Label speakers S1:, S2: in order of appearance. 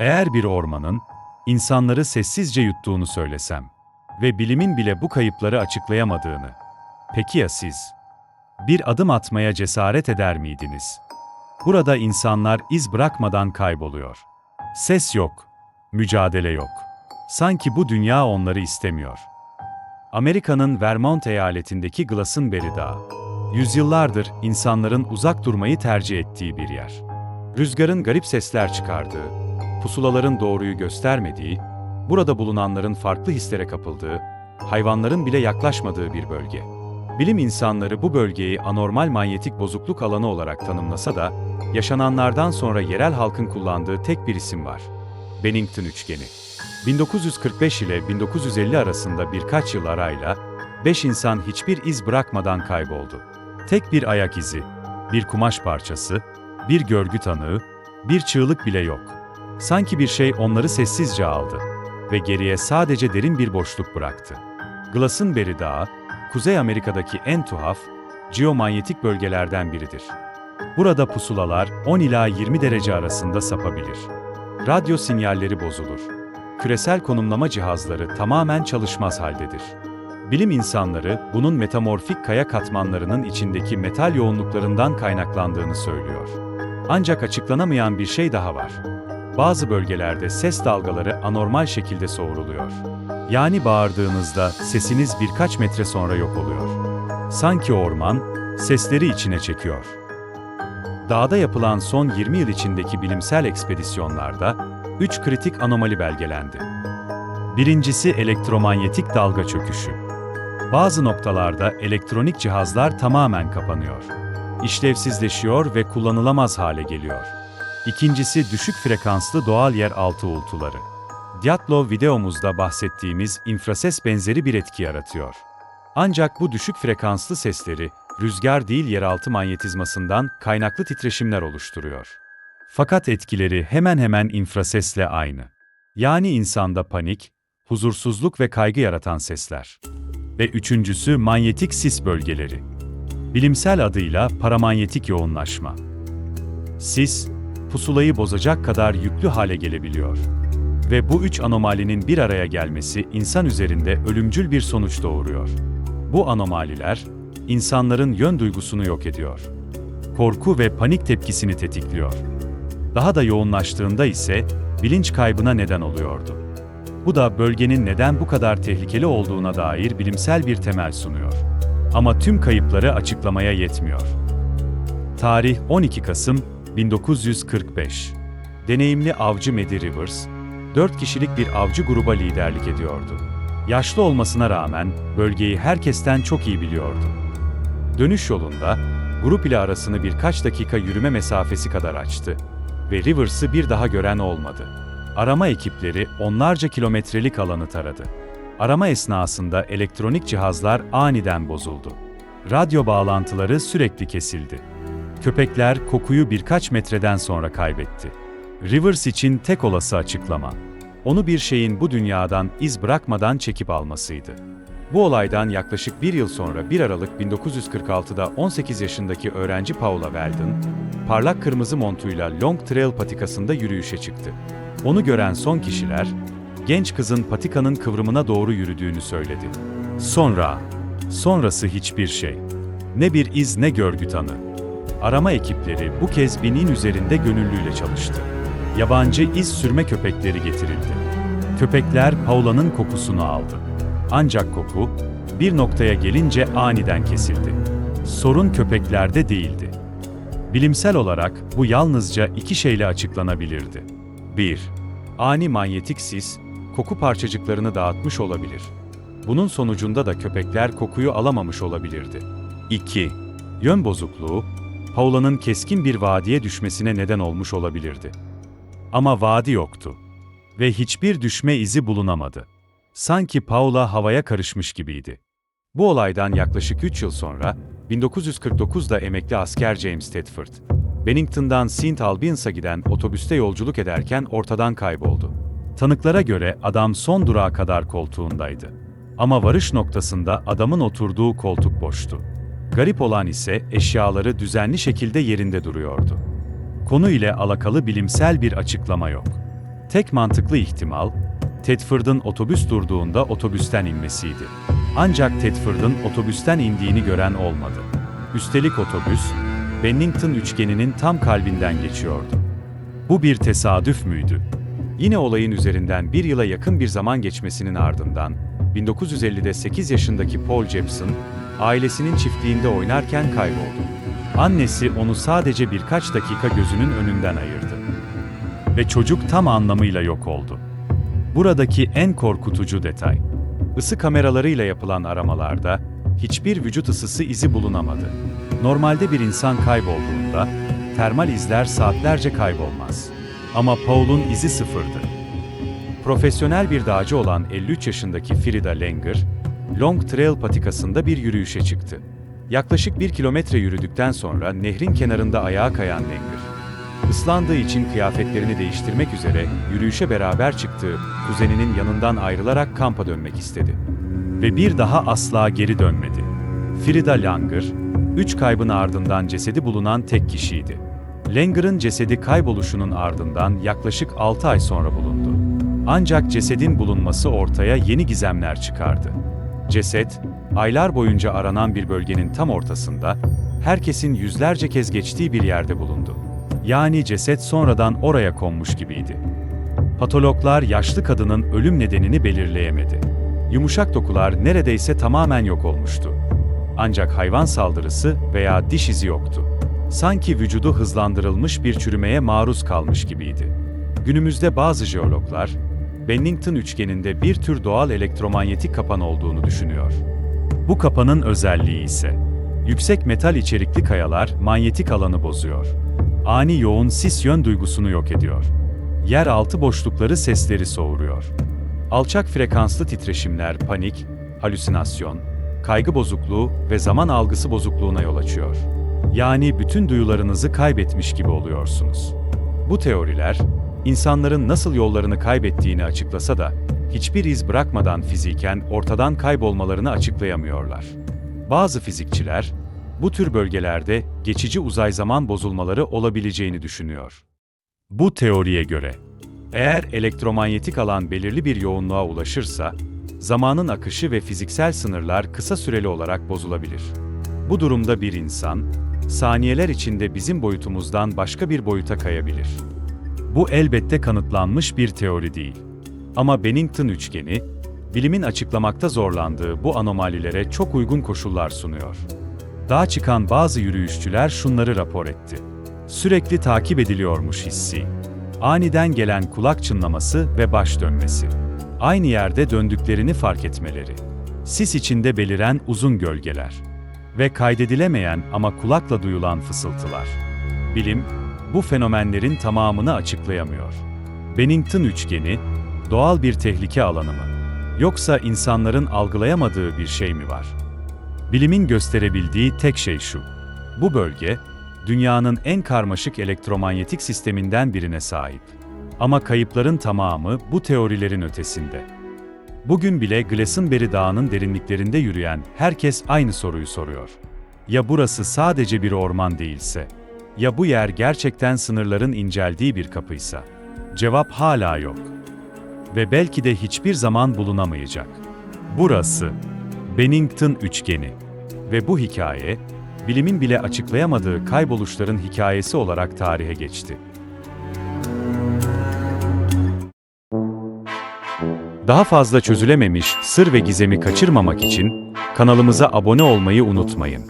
S1: Eğer bir ormanın insanları sessizce yuttuğunu söylesem ve bilimin bile bu kayıpları açıklayamadığını, peki ya siz? Bir adım atmaya cesaret eder miydiniz? Burada insanlar iz bırakmadan kayboluyor. Ses yok, mücadele yok. Sanki bu dünya onları istemiyor. Amerika'nın Vermont eyaletindeki Glastonbury Dağı. Yüzyıllardır insanların uzak durmayı tercih ettiği bir yer. Rüzgarın garip sesler çıkardığı, pusulaların doğruyu göstermediği, burada bulunanların farklı hislere kapıldığı, hayvanların bile yaklaşmadığı bir bölge. Bilim insanları bu bölgeyi anormal manyetik bozukluk alanı olarak tanımlasa da, yaşananlardan sonra yerel halkın kullandığı tek bir isim var. Bennington üçgeni. 1945 ile 1950 arasında birkaç yıl arayla, beş insan hiçbir iz bırakmadan kayboldu. Tek bir ayak izi, bir kumaş parçası, bir görgü tanığı, bir çığlık bile yok. Sanki bir şey onları sessizce aldı ve geriye sadece derin bir boşluk bıraktı. Glastonbury Dağı, Kuzey Amerika'daki en tuhaf, geomanyetik bölgelerden biridir. Burada pusulalar 10 ila 20 derece arasında sapabilir. Radyo sinyalleri bozulur. Küresel konumlama cihazları tamamen çalışmaz haldedir. Bilim insanları bunun metamorfik kaya katmanlarının içindeki metal yoğunluklarından kaynaklandığını söylüyor. Ancak açıklanamayan bir şey daha var. Bazı bölgelerde ses dalgaları anormal şekilde soğuruluyor. Yani bağırdığınızda sesiniz birkaç metre sonra yok oluyor. Sanki orman sesleri içine çekiyor. Dağda yapılan son 20 yıl içindeki bilimsel ekspedisyonlarda 3 kritik anomali belgelendi. Birincisi elektromanyetik dalga çöküşü. Bazı noktalarda elektronik cihazlar tamamen kapanıyor. İşlevsizleşiyor ve kullanılamaz hale geliyor. İkincisi düşük frekanslı doğal yeraltı uğultuları. Dyatlov videomuzda bahsettiğimiz infrases benzeri bir etki yaratıyor. Ancak bu düşük frekanslı sesleri rüzgar değil yeraltı manyetizmasından kaynaklı titreşimler oluşturuyor. Fakat etkileri hemen hemen infrasesle aynı. Yani insanda panik, huzursuzluk ve kaygı yaratan sesler. Ve üçüncüsü manyetik sis bölgeleri. Bilimsel adıyla paramanyetik yoğunlaşma. Sis, pusulayı bozacak kadar yüklü hale gelebiliyor. Ve bu üç anomalinin bir araya gelmesi insan üzerinde ölümcül bir sonuç doğuruyor. Bu anomaliler, insanların yön duygusunu yok ediyor. Korku ve panik tepkisini tetikliyor. Daha da yoğunlaştığında ise bilinç kaybına neden oluyordu. Bu da bölgenin neden bu kadar tehlikeli olduğuna dair bilimsel bir temel sunuyor. Ama tüm kayıpları açıklamaya yetmiyor. Tarih 12 Kasım 1945. Deneyimli avcı Maddie Rivers, 4 kişilik bir avcı gruba liderlik ediyordu. Yaşlı olmasına rağmen bölgeyi herkesten çok iyi biliyordu. Dönüş yolunda grup ile arasını birkaç dakika yürüme mesafesi kadar açtı ve Rivers'ı bir daha gören olmadı. Arama ekipleri onlarca kilometrelik alanı taradı. Arama esnasında elektronik cihazlar aniden bozuldu. Radyo bağlantıları sürekli kesildi. Köpekler kokuyu birkaç metreden sonra kaybetti. Rivers için tek olası açıklama, onu bir şeyin bu dünyadan iz bırakmadan çekip almasıydı. Bu olaydan yaklaşık bir yıl sonra 1 Aralık 1946'da 18 yaşındaki öğrenci Paula Weldon, parlak kırmızı montuyla Long Trail patikasında yürüyüşe çıktı. Onu gören son kişiler, genç kızın patikanın kıvrımına doğru yürüdüğünü söyledi. Sonra, sonrası hiçbir şey. Ne bir iz ne görgü tanı. Arama ekipleri bu kez binin üzerinde gönüllüyle çalıştı. Yabancı iz sürme köpekleri getirildi. Köpekler Paula'nın kokusunu aldı. Ancak koku, bir noktaya gelince aniden kesildi. Sorun köpeklerde değildi. Bilimsel olarak bu yalnızca iki şeyle açıklanabilirdi. 1. Ani manyetik sis, koku parçacıklarını dağıtmış olabilir. Bunun sonucunda da köpekler kokuyu alamamış olabilirdi. 2. Yön bozukluğu, Paula'nın keskin bir vadiye düşmesine neden olmuş olabilirdi. Ama vadi yoktu ve hiçbir düşme izi bulunamadı. Sanki Paula havaya karışmış gibiydi. Bu olaydan yaklaşık 3 yıl sonra, 1949'da emekli asker James Tedford, Bennington'dan St. Albins'a giden otobüste yolculuk ederken ortadan kayboldu. Tanıklara göre adam son durağa kadar koltuğundaydı. Ama varış noktasında adamın oturduğu koltuk boştu. Garip olan ise eşyaları düzenli şekilde yerinde duruyordu. Konu ile alakalı bilimsel bir açıklama yok. Tek mantıklı ihtimal, Tedford'un otobüs durduğunda otobüsten inmesiydi. Ancak Tedford'un otobüsten indiğini gören olmadı. Üstelik otobüs, Bennington üçgeninin tam kalbinden geçiyordu. Bu bir tesadüf müydü? Yine olayın üzerinden bir yıla yakın bir zaman geçmesinin ardından, 1950'de 8 yaşındaki Paul Jepson, ailesinin çiftliğinde oynarken kayboldu. Annesi onu sadece birkaç dakika gözünün önünden ayırdı. Ve çocuk tam anlamıyla yok oldu. Buradaki en korkutucu detay, ısı kameralarıyla yapılan aramalarda hiçbir vücut ısısı izi bulunamadı. Normalde bir insan kaybolduğunda termal izler saatlerce kaybolmaz. Ama Paul'un izi sıfırdı. Profesyonel bir dağcı olan 53 yaşındaki Frida Langer, Long Trail patikasında bir yürüyüşe çıktı. Yaklaşık bir kilometre yürüdükten sonra nehrin kenarında ayağa kayan Langer, ıslandığı için kıyafetlerini değiştirmek üzere yürüyüşe beraber çıktığı kuzeninin yanından ayrılarak kampa dönmek istedi. Ve bir daha asla geri dönmedi. Frida Langer, üç kaybın ardından cesedi bulunan tek kişiydi. Langer'ın cesedi kayboluşunun ardından yaklaşık 6 ay sonra bulundu. Ancak cesedin bulunması ortaya yeni gizemler çıkardı. Ceset, aylar boyunca aranan bir bölgenin tam ortasında, herkesin yüzlerce kez geçtiği bir yerde bulundu. Yani ceset sonradan oraya konmuş gibiydi. Patologlar yaşlı kadının ölüm nedenini belirleyemedi. Yumuşak dokular neredeyse tamamen yok olmuştu. Ancak hayvan saldırısı veya diş izi yoktu. Sanki vücudu hızlandırılmış bir çürümeye maruz kalmış gibiydi. Günümüzde bazı jeologlar, Bennington üçgeninde bir tür doğal elektromanyetik kapan olduğunu düşünüyor. Bu kapanın özelliği ise, yüksek metal içerikli kayalar manyetik alanı bozuyor. Ani yoğun sis yön duygusunu yok ediyor. Yer altı boşlukları sesleri soğuruyor. Alçak frekanslı titreşimler panik, halüsinasyon, kaygı bozukluğu ve zaman algısı bozukluğuna yol açıyor. Yani bütün duyularınızı kaybetmiş gibi oluyorsunuz. Bu teoriler, insanların nasıl yollarını kaybettiğini açıklasa da, hiçbir iz bırakmadan fiziken ortadan kaybolmalarını açıklayamıyorlar. Bazı fizikçiler, bu tür bölgelerde geçici uzay zaman bozulmaları olabileceğini düşünüyor. Bu teoriye göre, eğer elektromanyetik alan belirli bir yoğunluğa ulaşırsa, zamanın akışı ve fiziksel sınırlar kısa süreli olarak bozulabilir. Bu durumda bir insan, saniyeler içinde bizim boyutumuzdan başka bir boyuta kayabilir. Bu elbette kanıtlanmış bir teori değil. Ama Bennington üçgeni, bilimin açıklamakta zorlandığı bu anomalilere çok uygun koşullar sunuyor. Dağa çıkan bazı yürüyüşçüler şunları rapor etti. Sürekli takip ediliyormuş hissi. Aniden gelen kulak çınlaması ve baş dönmesi. Aynı yerde döndüklerini fark etmeleri. Sis içinde beliren uzun gölgeler. Ve kaydedilemeyen ama kulakla duyulan fısıltılar. Bilim, bu fenomenlerin tamamını açıklayamıyor. Bennington üçgeni, doğal bir tehlike alanı mı? Yoksa insanların algılayamadığı bir şey mi var? Bilimin gösterebildiği tek şey şu. Bu bölge, dünyanın en karmaşık elektromanyetik sisteminden birine sahip. Ama kayıpların tamamı bu teorilerin ötesinde. Bugün bile Glastonbury Dağı'nın derinliklerinde yürüyen herkes aynı soruyu soruyor. Ya burası sadece bir orman değilse? Ya bu yer gerçekten sınırların inceldiği bir kapıysa? Cevap hala yok. Ve belki de hiçbir zaman bulunamayacak. Burası Bennington üçgeni. Ve bu hikaye, bilimin bile açıklayamadığı kayboluşların hikayesi olarak tarihe geçti. Daha fazla çözülememiş sır ve gizemi kaçırmamak için kanalımıza abone olmayı unutmayın.